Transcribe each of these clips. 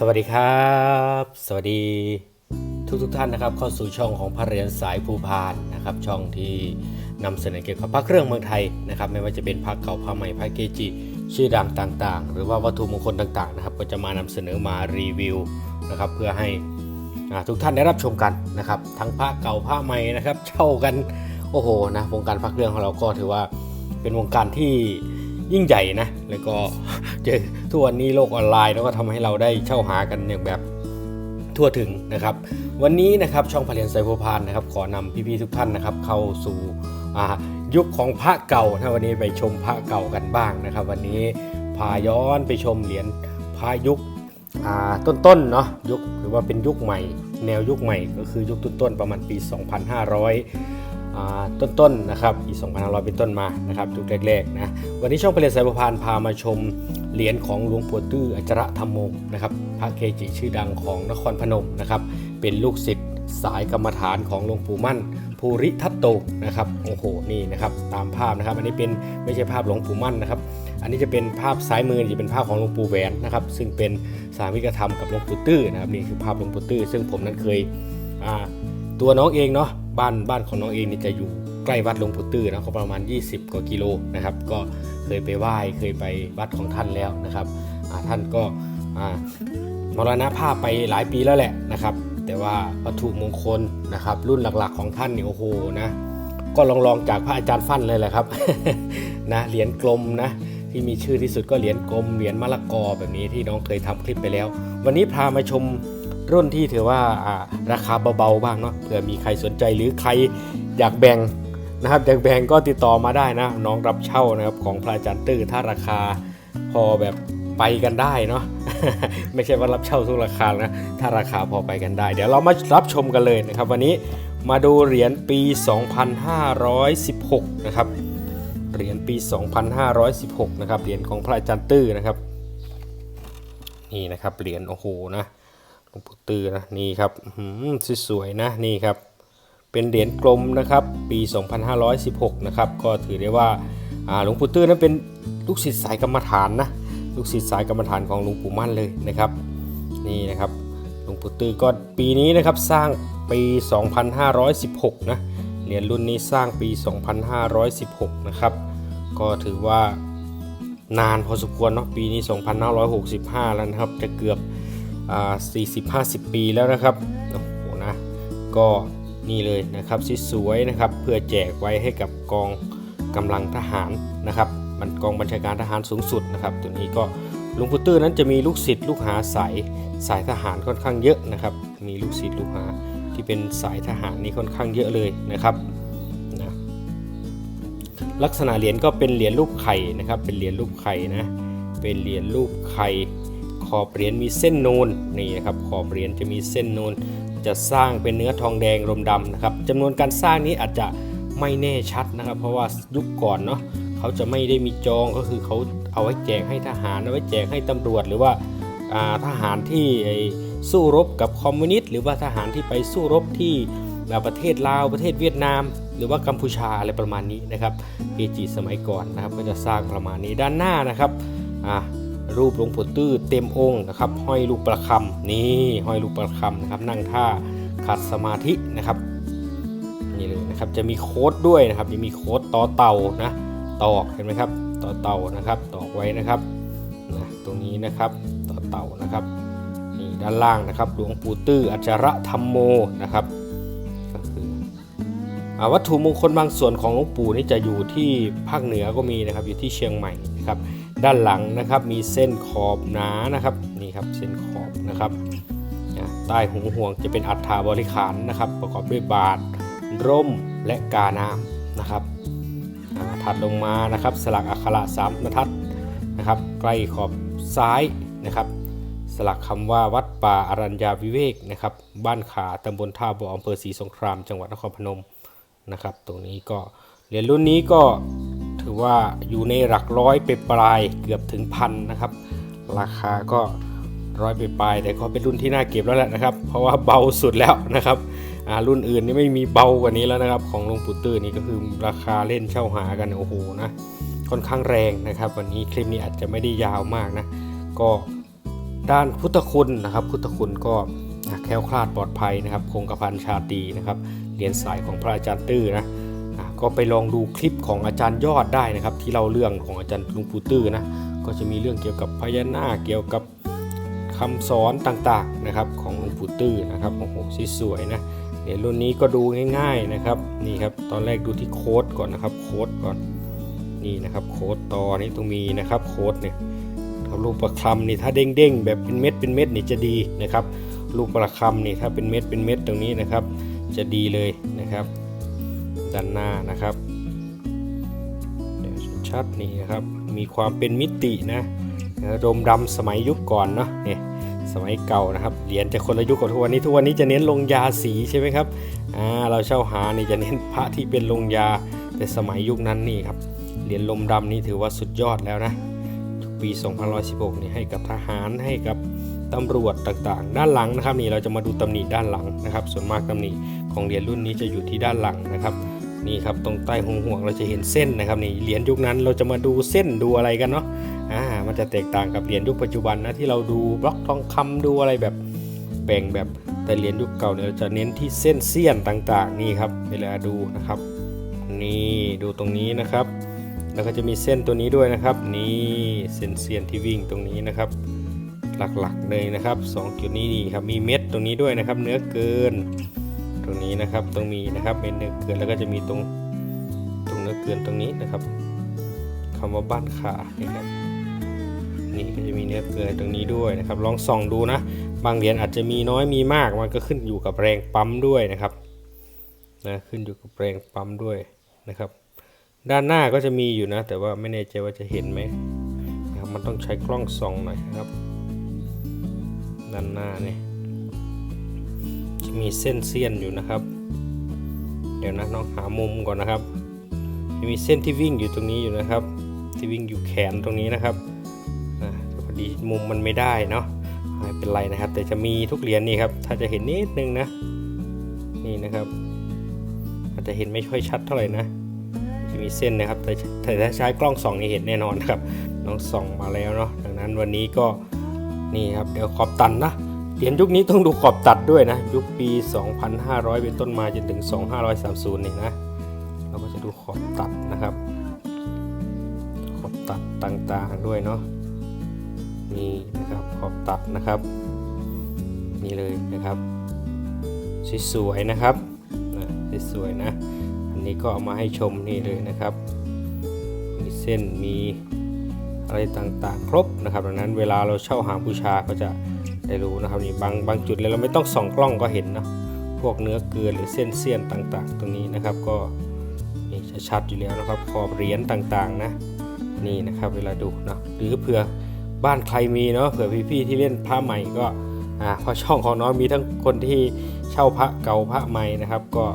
สวัสดีครับ สวัสดีทุกทุกท่านนะครับ เข้าสู่ช่องของพระเรียนสายภูพานนะครับ ช่องที่นำเสนอเกี่ยวกับพระเครื่องเมืองไทยนะครับ ไม่ว่าจะเป็นพระเก่าพระใหม่พระเกจิ ชื่อดังต่างๆ หรือว่าวัตถุมงคลต่างๆนะครับ ก็จะมานำเสนอมารีวิวนะครับ เพื่อให้ทุกท่านได้รับชมกันนะครับ ทั้งพระเก่าพระใหม่นะครับเช่ากันโอ้โหนะวงการพระเครื่องของเราก็ถือว่าเป็นวงการที่ ยิ่งใหญ่นะ แล้วก็เจอทุกวันนี้โลกออนไลน์แล้วก็ทำให้เราได้เช่าหากันอย่างแบบทั่วถึงนะครับ วันนี้นะครับช่องพเรียนไซโพพานนะครับ ขอนำพี่ๆทุกท่านนะครับ เข้าสู่ยุคของพระเก่านะวันนี้ไปชมพระเก่ากันบ้างนะครับ วันนี้พาย้อนไปชมเหรียญพระยุคต้นๆเนาะยุคหรือว่าเป็นยุคใหม่ แนวยุคใหม่ก็คือยุคต้นๆประมาณปี 2500อ่า ต้นๆนะครับปี 2500 เป็นต้นมานะครับยุคแรกๆนะวันนี้ช่องเพลินสายประพานพามาชมเหรียญของหลวงปู่ตื้ออัจระธรรมโมนะครับพระเกจิชื่อดังของนครพนมนะครับเป็นลูกศิษย์สายกรรมฐานของหลวงปู่มั่นภูริทัตโตนะครับโอ้โหนี่นะครับตามภาพนะครับ อันนี้เป็นไม่ใช่ภาพหลวงปู่มั่นนะครับ อันนี้จะเป็นภาพซ้ายมือจะเป็นภาพของหลวงปู่แหวนนะครับ ซึ่งเป็นสามิกธรรมกับหลวงปู่ตื้อนะครับนี่คือภาพหลวงปู่ตื้อ ซึ่งผมนั้นเคยตัวน้องเองเนาะ บ้านบ้านของน้องเองนี่จะอยู่ใกล้วัดหลวงปู่ตื้อนะก็ประมาณ 20 กว่ากิโลนะครับ ก็เคยไปไหว้เคยไปวัดของท่านแล้วนะครับท่านก็มรณภาพไปหลายปีแล้วแหละนะครับ แต่ว่าวัตถุมงคลนะครับ รุ่นหลักๆของท่านเนี่ยโอ้โหนะก็ลองลองๆจากพระอาจารย์ฟั่นเลยแหละครับนะเหรียญกลมนะที่มีชื่อที่สุดก็เหรียญกลมเหรียญมะละกอแบบนี้ที่น้องเคยทำคลิปไปแล้ว วันนี้พามาชม รุ่นที่ถือว่าราคาเบาๆบ้างเนาะเผื่อมีใครสนใจหรือใครอยากแบ่งนะครับอยากแบ่งก็ติดต่อมาได้นะน้องรับเช่านะครับของพระอาจารย์ตื้อถ้าราคาพอแบบไปกันได้เนาะไม่ใช่ว่ารับเช่าทุกราคานะถ้าราคาพอไปกันได้ เดี๋ยวเรามารับชมกันเลยนะครับ วันนี้มาดูเหรียญปี 2516 นะครับเหรียญปี 2516 นะครับเหรียญของพระอาจารย์ตื้อนะครับ นี่นะครับเหรียญโอ้โหนะ งปู่ตื้อนะนี่ครับสวยๆนะนี่ครับ เป็นเหรียญกลมนะครับ ปี 2516 นะครับ ก็ถือได้ว่าอาหลวงปู่ตื้อนั้นเป็นลูกศิษย์สายกรรมฐานนะลูกศิษย์สายกรรมฐานของหลวงปู่มั่นเลยนะครับ นี่นะครับหลวงปู่ตื้อก็ปีนี้นะครับสร้างปี 2516 นะเหรียญรุ่นนี้สร้างปี 2516 นะครับ ก็ถือว่านานพอสมควรเนาะปีนี้ 2565 แล้วนะครับ จะเกือบ 40-50 ปีแล้วนะครับโอ้โหนะก็นี่เลยนะครับสวยๆนะครับ เพื่อแจกไว้ให้กับกองกำลังทหารนะครับมันกองบัญชาการทหารสูงสุดนะครับ ตัวนี้ก็ลุงปู่ตื้อนั้นจะมีลูกศิษย์ลูกหาสายสายทหารค่อนข้างเยอะนะครับ มีลูกศิษย์ลูกหาที่เป็นสายทหารนี่ค่อนข้างเยอะเลยนะครับนะลักษณะเหรียญก็เป็นเหรียญรูปไข่นะครับ เป็นเหรียญรูปไข่นะ เป็นเหรียญรูปไข่ ขอบเหรียญมีเส้นนูนนี่นะครับขอบเหรียญจะมีเส้นนูนจะสร้างเป็นเนื้อทองแดงรมดำนะครับจำนวนการสร้างนี้อาจจะไม่แน่ชัดนะครับ เพราะว่ายุคก่อนเนาะเขาจะไม่ได้มีจองก็คือเขาเอาไว้แจกให้ทหารเอาไว้แจกให้ตำรวจหรือว่าทหารที่สู้รบกับคอมมิวนิสต์หรือว่าทหารที่ไปสู้รบที่ประเทศลาวประเทศเวียดนาม หรือว่ากัมพูชาอะไรประมาณนี้นะครับเกจิสมัยก่อนนะครับก็จะสร้างประมาณนี้ด้านหน้านะครับอ่า รูปหลวงปู่ตื้อเต็มองค์นะครับ ห้อยลูกประคำนี่ห้อยลูกประคำนะครับ นั่งท่าขัดสมาธินะครับนี่เลยนะครับจะมีโค้ดด้วยนะครับจะมีโค้ดต่อเต่านะตอกเห็นไหมครับต่อเต่านะครับตอกไว้นะครับนะตรงนี้นะครับต่อเต่านะครับนี่ด้านล่างนะครับหลวงปู่ตื้ออัจระธรรมโมนะครับก็คืออวัตถุมงคลบางส่วนของหลวงปู่นี่จะอยู่ที่ภาคเหนือก็มีนะครับอยู่ที่เชียงใหม่นะครับ ด้านหลังนะครับมีเส้นขอบหนานะครับนี่ครับเส้นขอบนะครับใต้หูห่วงจะเป็นอัฐาบริขารนะครับ ประกอบด้วยบาทร่มและกาน้ำนะครับถัดลงมานะครับสลักอักขระสามบรรทัดนะครับใกล้ขอบซ้ายนะครับสลักคำว่าวัดป่าอรัญญาวิเวกนะครับบ้านขาตำบลท่าบ่ออำเภอศรีสงคราม จังหวัดนครพนมนะครับตรงนี้ก็เหรียญรุ่นนี้ก็ ถือว่าอยู่ในหลักร้อยไปปลายเกือบถึงพันนะครับ ราคาก็ร้อยไปปลายแต่ก็เป็นรุ่นที่น่าเก็บแล้วแหละนะครับ เพราะว่าเบาสุดแล้วนะครับรุ่นอื่นนี่ไม่มีเบากว่านี้แล้วนะครับ ของลงปูตื้อนี่ก็คือราคาเล่นเช่าหากันโอ้โหนะค่อนข้างแรงนะครับ วันนี้คลิปนี้อาจจะไม่ได้ยาวมากนะ ก็ด้านพุทธคุณนะครับ พุทธคุณก็แคล้วคลาดปลอดภัยนะครับ คงกระพันชาตีนะครับเรียนสายของพระอาจารย์ตื้อนะ ก็ไปลองดูคลิปของอาจารย์ยอดได้นะครับ ที่เล่าเรื่องของอาจารย์ลุงปูตื้อนะก็จะมีเรื่องเกี่ยวกับพญานาคเกี่ยวกับคำสอนต่างๆนะครับของหลวงปู่ตื้อนะครับโอ้โหสวยๆนะเหรียญรุ่นนี้ก็ดูง่ายๆนะครับนี่ครับตอนแรกดูที่โค้ดก่อนนะครับโค้ดก่อนนี่นะครับโค้ดต่อนี่ต้องมีนะครับโค้ดเนี่ยครับรูปประคำนี่ถ้าเด้งๆ แบบเป็นเม็ดเป็นเม็ดนี่จะดีนะครับรูปประคำนี่ถ้าเป็นเม็ดเป็นเม็ดตรงนี้นะครับ จะดีเลยนะครับ ด้านหน้านะครับเดี๋ยวชัดนี่นะครับมีความเป็นมิตินะโดมดำสมัยยุคก่อนเนาะเนี่ยสมัยเก่านะครับเหรียญจะคนละยุคกับทุกวันนี้ทุกวันนี้จะเน้นลงยาสีใช่ไหมครับอ่าเราเช่าหานี่จะเน้นพระที่เป็นลงยาแต่สมัยยุคนั้นนี่ครับเหรียญลมดำนี่ถือว่าสุดยอดแล้วนะปี2116 นี่ให้กับทหารให้กับ ตำรวจต่างๆ ด้านหลังนะครับนี่เราจะมาดูตำหนิด้านหลังนะครับ ส่วนมากตำหนิของเหรียญรุ่นนี้จะอยู่ที่ด้านหลังนะครับนี่ครับตรงใต้ห่วงห่วงเราจะเห็นเส้นนะครับนี่เหรียญยุคนั้นเราจะมาดูเส้นดูอะไรกันเนาะอ่ามันจะแตกต่างกับเหรียญยุคปัจจุบันนะที่เราดูบล็อกทองคำดูอะไรแบบแบ่งแบบแต่เหรียญยุคเก่าเนี่ยเราจะเน้นที่เส้นเสี้ยนต่างๆนี่ครับเวลาดูนะครับ นี่ดูตรงนี้นะครับ แล้วก็จะมีเส้นตัวนี้ด้วยนะครับ นี่เส้นเสี้ยนที่วิ่งตรงนี้นะครับ หลักๆเลยนะครับ2จุดนี้นี่ครับมีเม็ดตรงนี้ด้วยนะครับ เนื้อเกิน ตรงนี้นะครับตรงมีนะครับเม็ดเนื้อเกินแล้วก็จะมีตรงตรงเนื้อเกินตรงนี้นะครับคำว่าบ้านขานี่ครับนี่ก็จะมีเนื้อเกินตรงนี้ด้วยนะครับ ลองส่องดูนะ บางเหรียญอาจจะมีน้อยมีมากมันก็ขึ้นอยู่กับแรงปั๊มด้วยนะครับนะขึ้นอยู่กับแรงปั๊มด้วยนะครับ ด้านหน้าก็จะมีอยู่นะ แต่ว่าไม่แน่ใจว่าจะเห็นไหมนะครับมันต้องใช้กล้องส่องหน่อยนะครับ ด้านหน้าเนี่ยจะมีเส้นเสี้ยนอยู่นะครับ เดี๋ยวนะน้องหามุมก่อนนะครับ จะมีเส้นที่วิ่งอยู่ตรงนี้อยู่นะครับ ที่วิ่งอยู่แขนตรงนี้นะครับอ่าแต่พอดีมุมมันไม่ได้เนาะไม่เป็นไรนะครับ แต่จะมีทุกเหรียญนี่ครับ ถ้าจะเห็นนิดนึงนะ นี่นะครับอาจจะเห็นไม่ค่อยชัดเท่าไหร่นะจะมีเส้นนะครับ แต่ถ้าใช้กล้องส่องนี่เห็นแน่นอนนะครับ น้องส่องมาแล้วเนาะดังนั้นวันนี้ก็ นี่ครับเดี๋ยวขอบตัดนะเหรียญยุคนี้ต้องดูขอบตัดด้วยนะ ยุคปี 2,500 เป็นต้นมาจนถึง 2,530 นี่นะ เราก็จะดูขอบตัดนะครับ ขอบตัดต่างๆด้วยเนาะนี่นะครับขอบตัดนะครับนี่เลยนะครับสวยๆนะครับสวยๆนะ อันนี้ก็เอามาให้ชมนี่เลยนะครับ มีเส้นมี อะไรต่างๆ ครบนะครับดังนั้นเวลาเราเช่าหาบูชาก็จะได้รู้นะครับนี่บางบางจุดเลยเราไม่ต้องส่องกล้องก็เห็นเนาะพวกเนื้อเกลือหรือเส้นเสี้ยนต่างๆ ตรงนี้นะครับก็นี่จะชัดอยู่แล้วนะครับขอบเหรียญต่างๆนะนี่นะครับเวลาดูเนาะหรือเผื่อบ้านใครมีเนาะเผื่อพี่ๆที่เล่นพระใหม่ก็อ่าเพราะช่องของน้องมีทั้งคนที่เช่าพระเก่าพระใหม่นะครับ ก็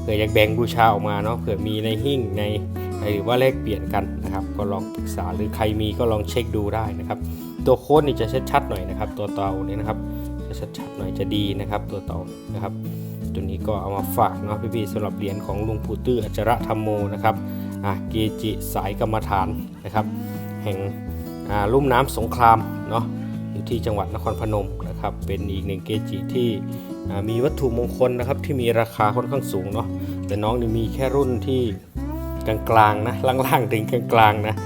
เผื่ออยากแบ่งบูชาออกมาเนาะเผื่อมีในหิ้งในหรือว่าแลกเปลี่ยนกัน นะครับ ก็ลองปรึกษาหรือใครมีก็ลองเช็คดูได้นะครับ ตัวโค้ดนี่จะชัดๆหน่อยนะครับ ตัวเตาเนี่ยนะครับจะชัดๆหน่อยจะดีนะครับ ตัวเตานะครับ ตัวนี้ก็เอามาฝากเนาะพี่ๆสำหรับเหรียญของลุงปู่ตื้ออัจระธรรมโมนะครับอะเกจิสายกรรมฐานนะครับ แห่งอ่าลุ่มน้ำสงครามเนาะอยู่ที่จังหวัดนครพนมนะครับ เป็นอีกหนึ่งเกจิที่มีวัตถุมงคลนะครับที่มีราคาค่อนข้างสูงเนาะแต่น้องนี่มีแค่รุ่นที่ กลางๆนะล่างๆถึงกลางๆนะ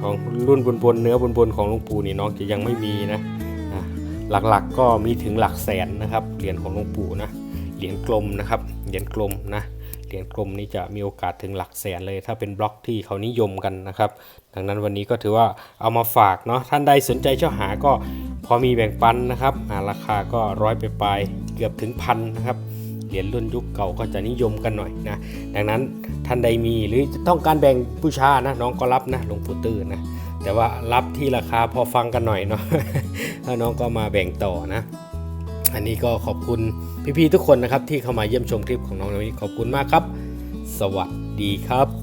ของรุ่นบนๆเนื้อบนๆของหลวงปู่นี่น้องจะยังไม่มีนะหลักๆก็มีถึงหลักแสนนะครับเหรียญของหลวงปู่นะเหรียญกลมนะครับเหรียญกลมนะเหรียญกลมนี่จะมีโอกาสถึงหลักแสนเลย ถ้าเป็นบล็อกที่เขานิยมกันนะครับ ดังนั้นวันนี้ก็ถือว่าเอามาฝากเนาะท่านใดสนใจเช่าหาก็พอมีแบ่งปันนะครับราคาก็ร้อยไปปลายเกือบถึงพันนะครับ เหรียญรุ่นยุคเก่าก็จะนิยมกันหน่อยนะดังนั้นท่านใดมีหรือต้องการแบ่งบูชานะน้องก็รับนะหลวงปู่ตื้อนะแต่ว่ารับที่ราคาพอฟังกันหน่อยเนาะถ้าน้องก็มาแบ่งต่อนะอันนี้ก็ขอบคุณพี่ๆทุกคนนะครับที่เข้ามาเยี่ยมชมคลิปของน้องในวันนี้ขอบคุณมากครับ สวัสดีครับ